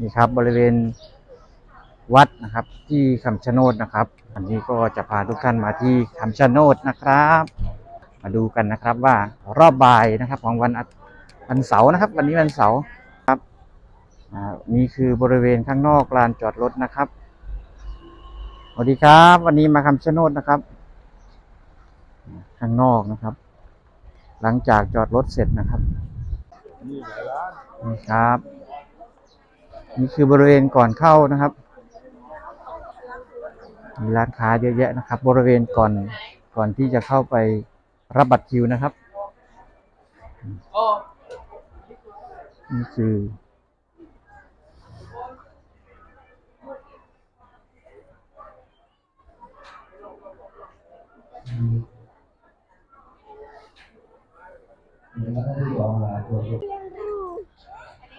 นี่ครับ บริเวณวัดนะครับ ที่คำชะโนดนะครับ อันนี้ก็จะพาทุกท่านมาที่คำชะโนดนะครับ มาดูกันนะครับว่ารอบบ่ายนะครับของวันวันเสาร์นะครับ วันนี้วันเสาร์ครับอ่านี่คือบริเวณข้างนอกลานจอดรถนะครับสวัสดีครับ วันนี้มาคำชะโนดนะครับ ข้างนอกนะครับ หลังจากจอดรถเสร็จนะครับนี่ครับ นี่คือบริเวณก่อนเข้านะครับ มีร้านค้าเยอะแยะนะครับ บริเวณก่อนก่อนที่จะเข้าไปรับบัตรคิวนะครับนี่คือ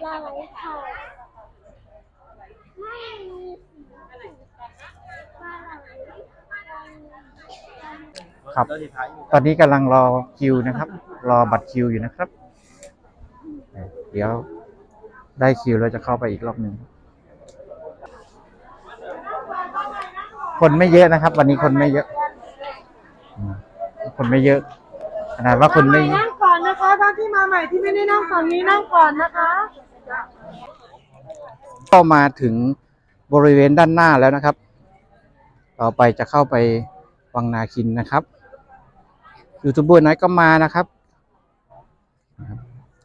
ลาไหลค่ะไม่มีปลาไหล ครับ ตอนนี้กำลังรอคิวนะครับ รอบัตรคิวอยู่นะครับ เดี๋ยวได้คิวเราจะเข้าไปอีกรอบหนึ่งคนไม่เยอะนะครับ วันนี้คนไม่เยอะอืมคนไม่เยอะขนาดว่าคนไม่ นั่งก่อนนะคะท่านที่มาใหม่ที่ไม่ได้นั่งฝั่งนี้นั่งก่อนนะคะเข้ามาถึงบริเวณด้านหน้าแล้วนะครับ ต่อไปจะเข้าไปวังนาคินนะครับ ยูทูบเบอร์น้อยก็มานะครับนะครับ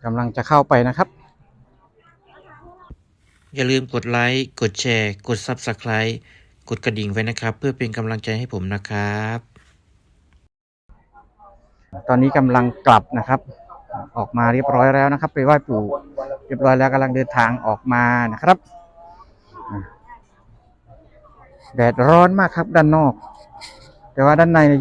กำลังจะเข้าไปนะครับ อย่าลืมกดไลค์กดแชร์ กด Subscribe กดกระดิ่งไว้นะครับ เพื่อเป็นกำลังใจให้ผมนะครับ ตอนนี้กำลังกลับนะครับ ออกมาเรียบร้อยแล้วนะครับ ไปไหว้ปู่เรียบร้อยแล้วกำลังเดินทางออกมานะครับอะแดดร้อนมากครับด้านนอก แต่ว่าด้านในเนี่ย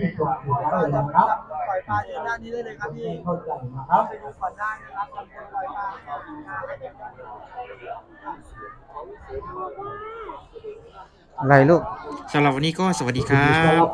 เย็นสบายนะครับปล่อยปลาเดินด้านนี้ได้เลยครับพี่เข้าใจนะครับไปดูก่อนได้นะครับตำบลปล่อยปลานะครับอะไรลูกสำหรับวันนี้ก็สวัสดีครับ